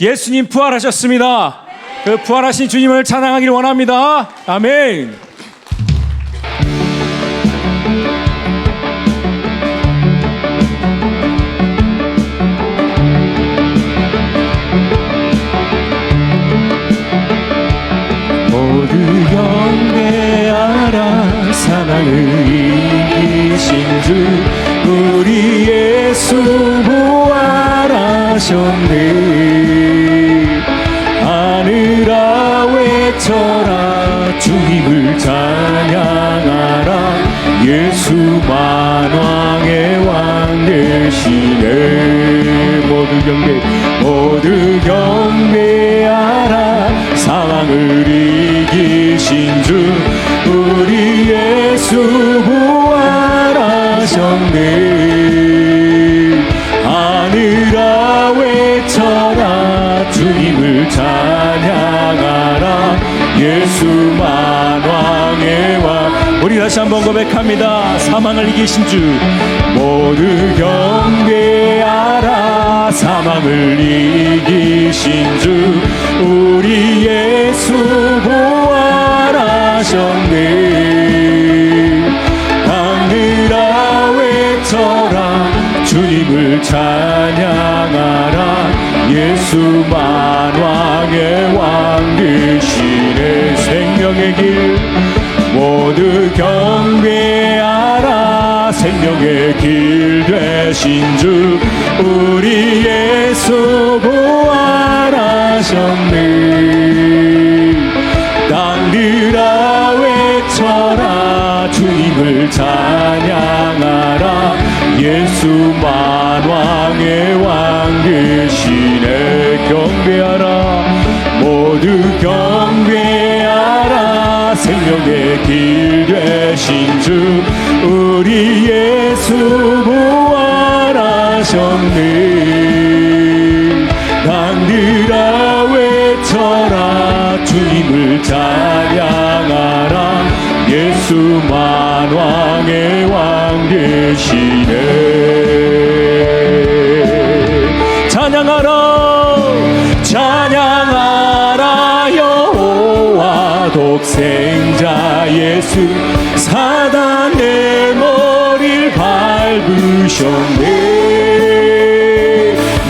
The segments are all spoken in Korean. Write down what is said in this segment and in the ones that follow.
예수님 부활하셨습니다. 그 부활하신 주님을 찬양하기를 원합니다. 아멘. 모두 경배하라 사랑을 이기신 주 우리 예수 부활하셨네 모두 경배하라. 사랑을 이기신 주 우리 예수 부활하셨네. 하늘아 외쳐라 주님을 찬양하라. 예수 만 왕의 왕 우리 다시 한번 고백합니다. 사망을 이기신 주 모두 경배하라 사망을 이기신 주 우리 예수 부활하셨네. 하늘아 외쳐라. 주님을 찬양하라. 예수 만 왕의 왕 되시네 생명의 길 모두 경배하라 생명의 길 되신 주 우리 예수 부활하셨네. 땅들아 외쳐라 주님을 찬양하라. 예수 만 왕의 왕 되시네 경배하라. 모두 경배하라. 생명의 길 되신 주 우리 예수 부활하셨네. 땅들아 외쳐라. 주님을 찬양하라. 예수 만 왕의 왕 되시네. 찬양하라. 찬양하라. 여호와 독생자 예수 밟으셨네.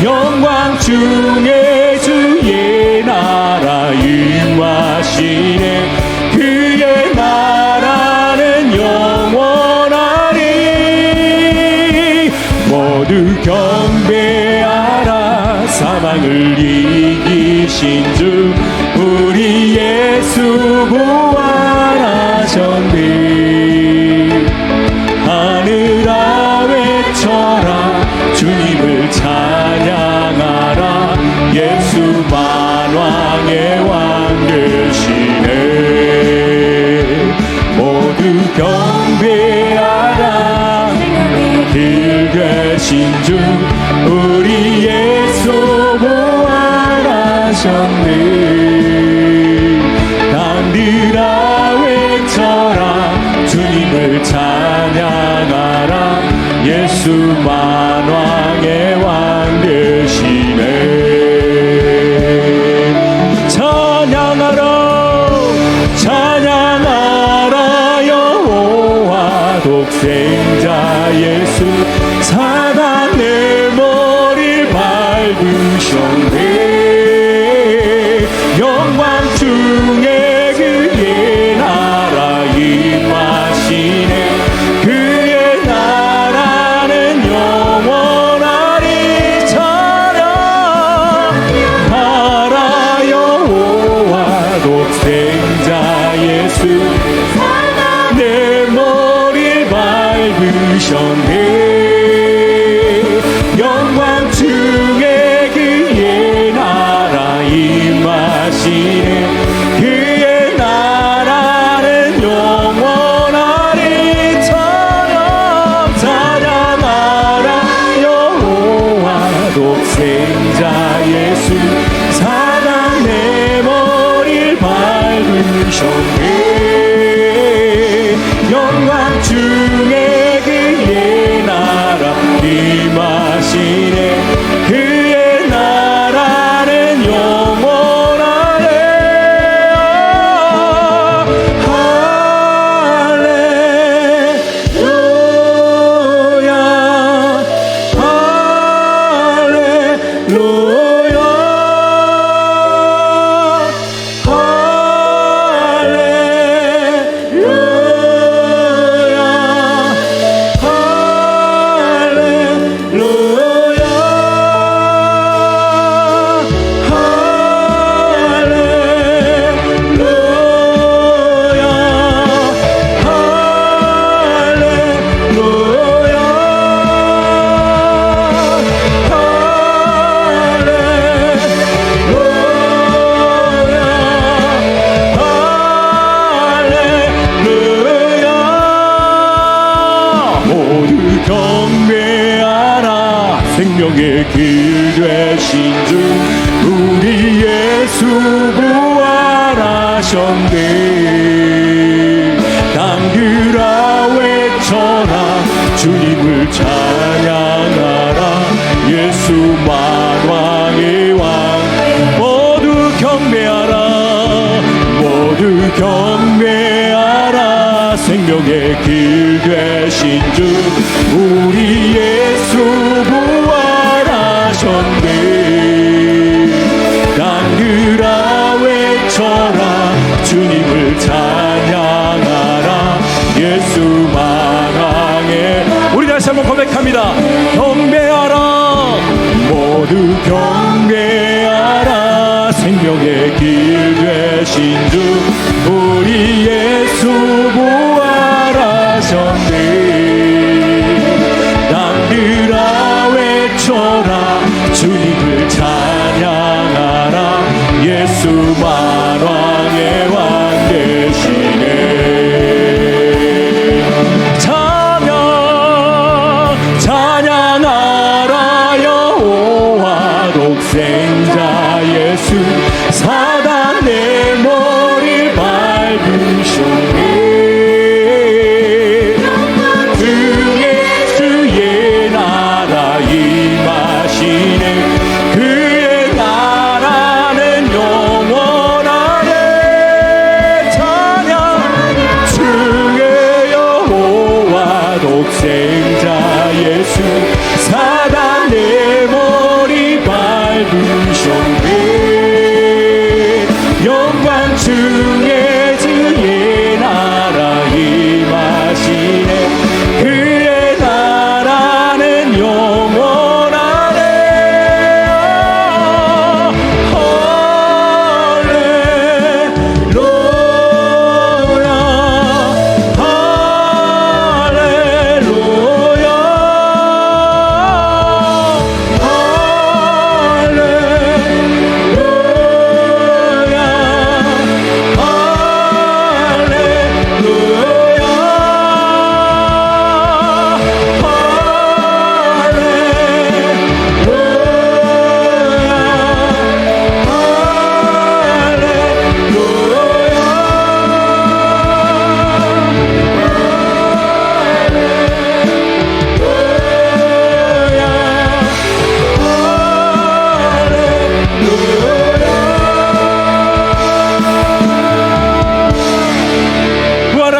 영광 중에 주의 나라 임하시네. 그의 나라는 영원하리 모두 경배하라. 사망을 이기신 주 우리 예수 부활하셨네 주 우리 예수 부활하셨네. 땅들아 외쳐라 주님을 찬양하라. 예수 만 왕의 왕 생명의 길 되신 주 우리 예수 부활하셨네. 당그라 외쳐라 주님을 찬양하라. 예수만 왕의 왕 모두 경배하라. 모두 경배하라. 생명의 길 되신 주 우리의 예 고백합니다. 경배하라. 모두 경배하라. 생명의 길 되신 주 우리 예수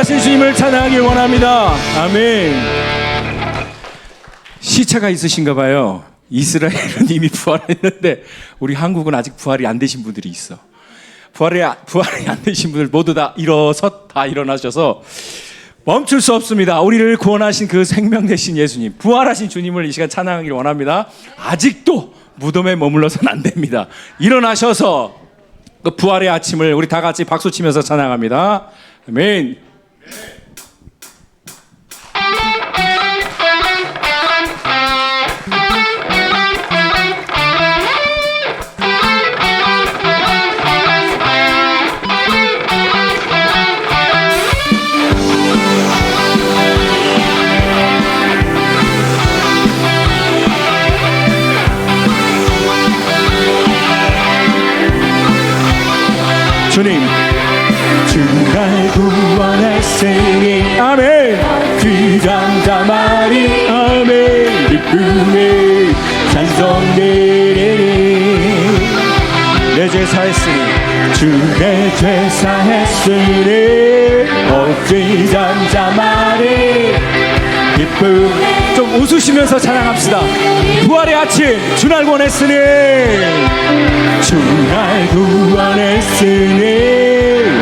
부활하신 주님을 찬양하기 원합니다. 아멘. 시차가 있으신가 봐요. 이스라엘은 이미 부활했는데 우리 한국은 아직 부활이 안 되신 분들이 있어. 부활이 부활이 안 되신 분들 모두 다 일어서 다 일어나셔서 멈출 수 없습니다. 우리를 구원하신 그 생명 되신 예수님, 부활하신 주님을 이 시간 찬양하기를 원합니다. 아직도 무덤에 머물러서는 안 됩니다. 일어나셔서 그 부활의 아침을 우리 다 같이 박수 치면서 찬양합니다. 아멘. 주 주내 죄사 했으니 어찌 말이 기쁨. 좀 웃으시면서 찬양합시다. 부활의 아침 주날 구원했으니. 주날 구원했으니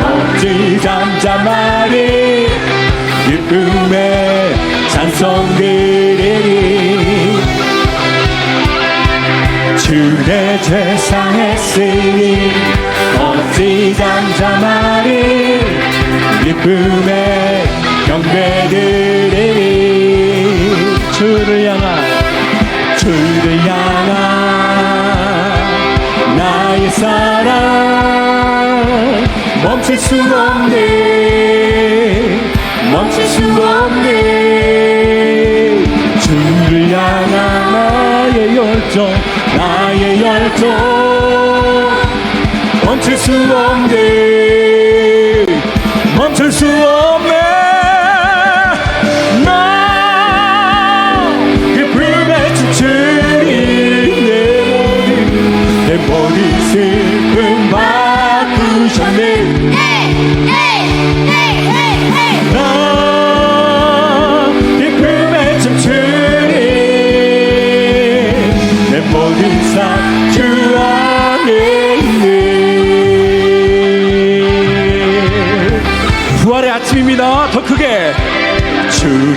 어찌 잠잠하리 기쁨의 찬송 드리리 주내 죄상했으니 어찌 잠잠하리 기쁨의 경배드리리 주를 향한 주를 향한 나의 사랑. 멈출 수 없네. 멈출 수 없네. 주를 향한 나의 열정 나의 열정 멈출 수 없네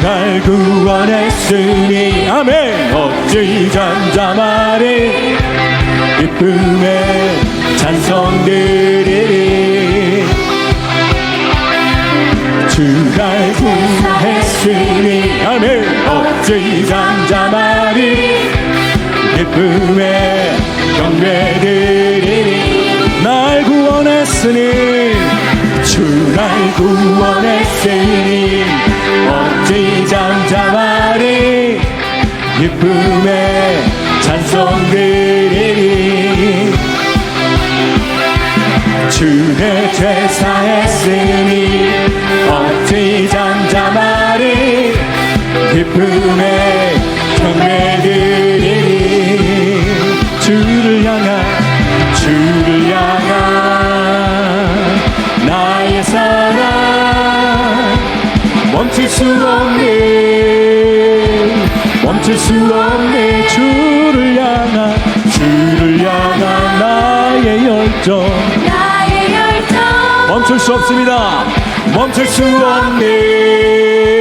날 구원했으니 아멘. 어찌 잠잠하리 기쁨에 찬송 드리리. 주날 구했으니 아멘. 어찌 잠잠하리 기쁨에 경배 드리니 날 구원했으니 주날 구원했으니 잠잠하리 기쁨에 찬송 드리니 주의 제사했으니 어찌 잠잠하리 기쁨에 경배드리 멈출 수 없네 주를 향한 주를 향한 나의 열정 나의 열정 멈출 수 없습니다. 멈출 수 없네.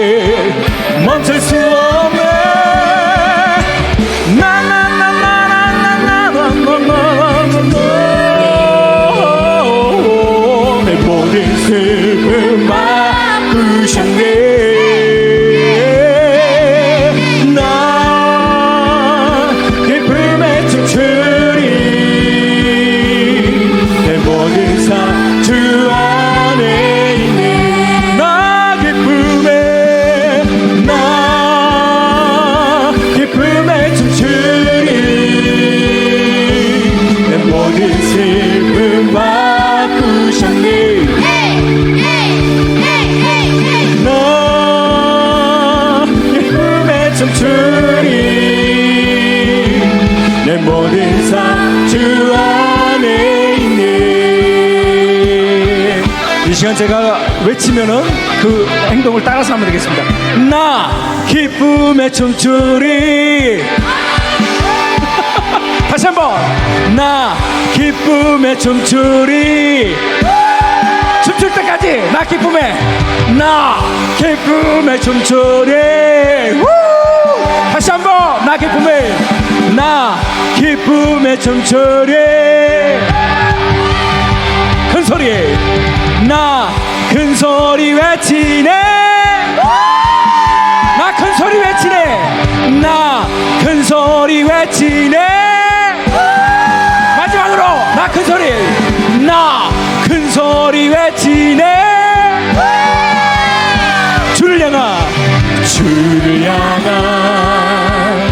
행동을 따라서 하면 되겠습니다. 나 기쁨에 춤추리 다시 한번. 나 기쁨에 춤추리 춤출 때까지 나 기쁨에. 나 기쁨에 춤추리 우! 다시 한번 나 기쁨에. 나 기쁨에 춤추리 큰 소리. 나 큰 소리 외치네 소리 외치네? 나 큰 소리 외치네? 마지막으로 나 큰 소리. 나 큰 소리 외치네? 주를 향한 주를 향한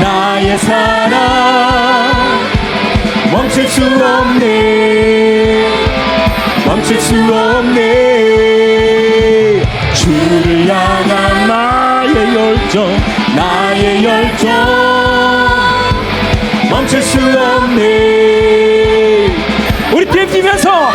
나의 사랑. 멈출 수 없네. 멈출 수 없네 열정 나의 열정. 멈출 수 없네. 우리 팀 뛰면서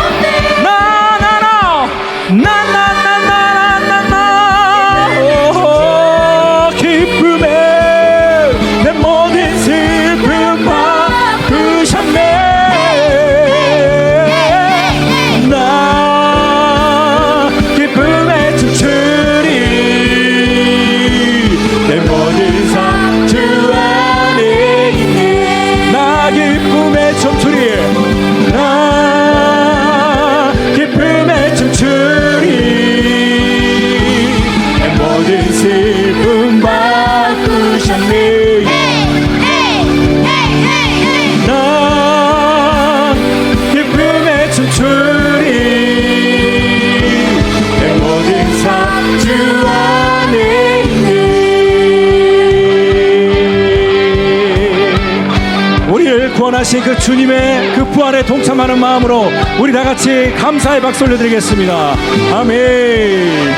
주님의 그 부활에 동참하는 마음으로 우리 다 같이 감사의 박수 올려드리겠습니다. 아멘.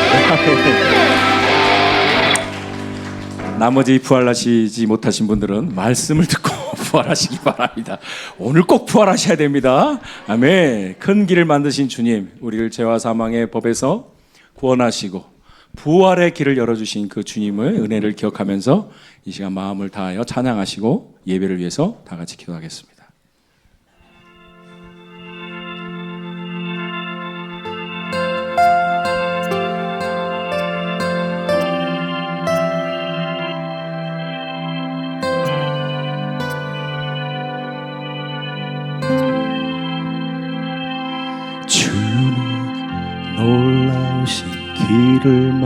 나머지 부활하시지 못하신 분들은 말씀을 듣고 부활하시기 바랍니다. 오늘 꼭 부활하셔야 됩니다. 아멘. 큰 길을 만드신 주님, 우리를 죄와 사망의 법에서 구원하시고 부활의 길을 열어주신 그 주님의 은혜를 기억하면서 이 시간 마음을 다하여 찬양하시고 예배를 위해서 다 같이 기도하겠습니다.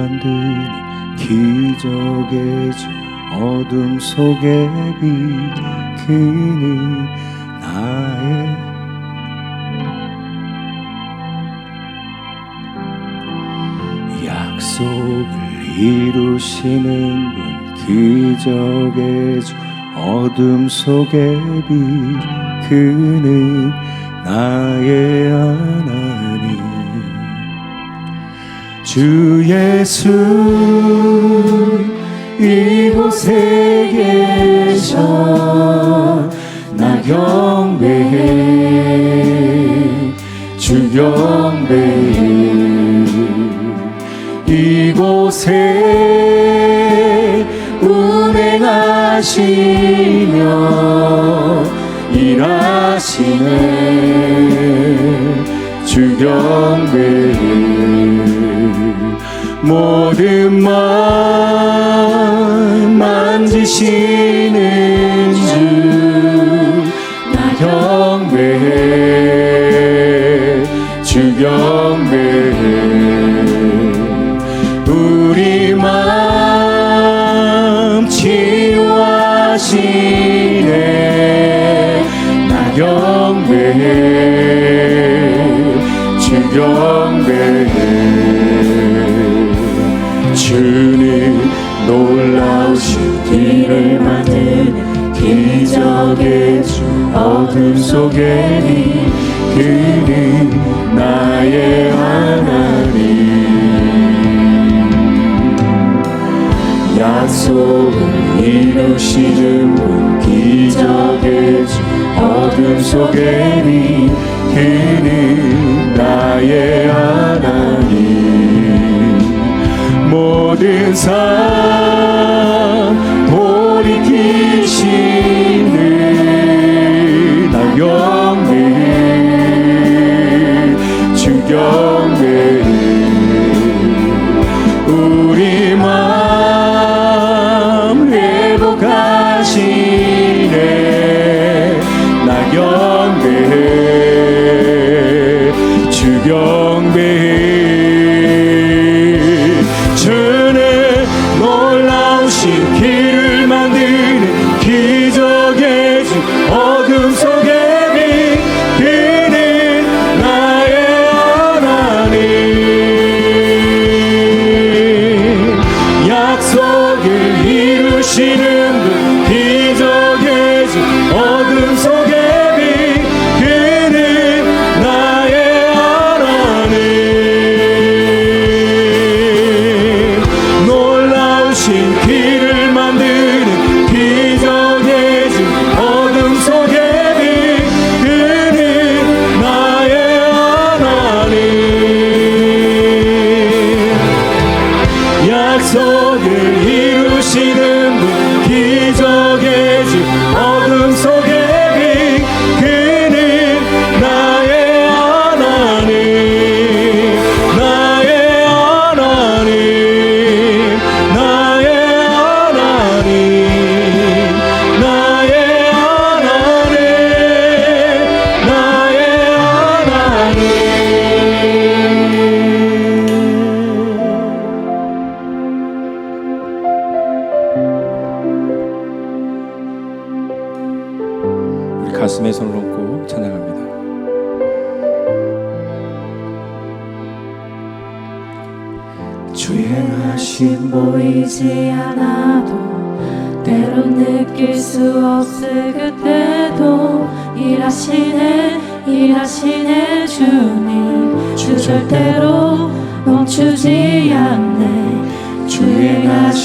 만드는 기적의 주 어둠 속에 빛 그는 나의 약속을 이루시는 분 기적의 주 어둠 속에 빛 그는 나의 하나님 주 예수 이곳에 계셔. 나 경배해. 주 경배해. 이곳에 운행하시며 일하시네. 주 경배해 모든 마음 만지시 속에 니 그는 나의 하나님. 약속을 이루시는 분 기적의 주 어둠 속에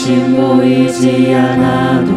주행하심 보이지 않아도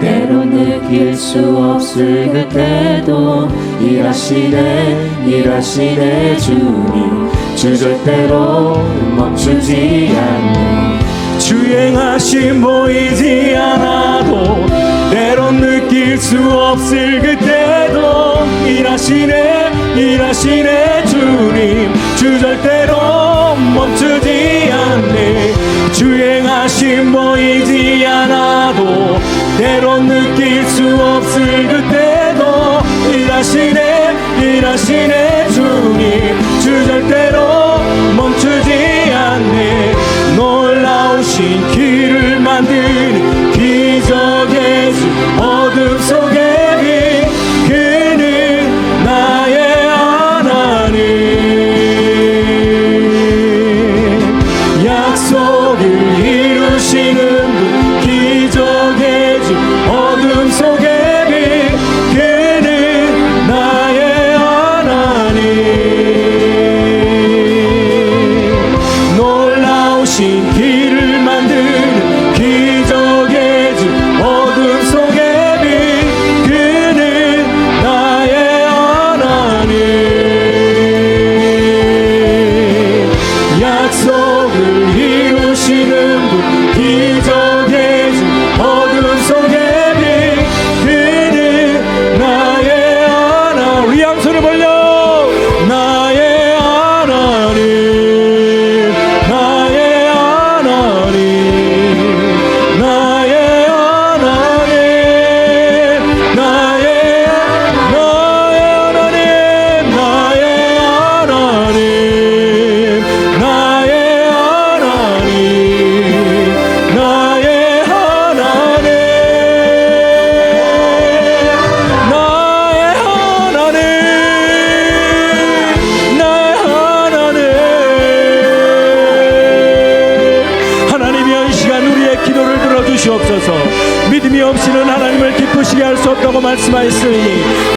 때로 느낄 수 없을 그때도 일하시네 일하시네 주님. 주 절대로 멈추지 않네. 주행하심 보이지 않아도 때론 느낄 수 없을 그때도 일하시네 일하시네 주님. 주 절대로 멈추지 않네 주행하심 보이지 않아도 때론 느낄 수 없을 그때도 일하시네 일하시네 주님. 주 절대로 멈추지 않네. 놀라우신 길을 만드는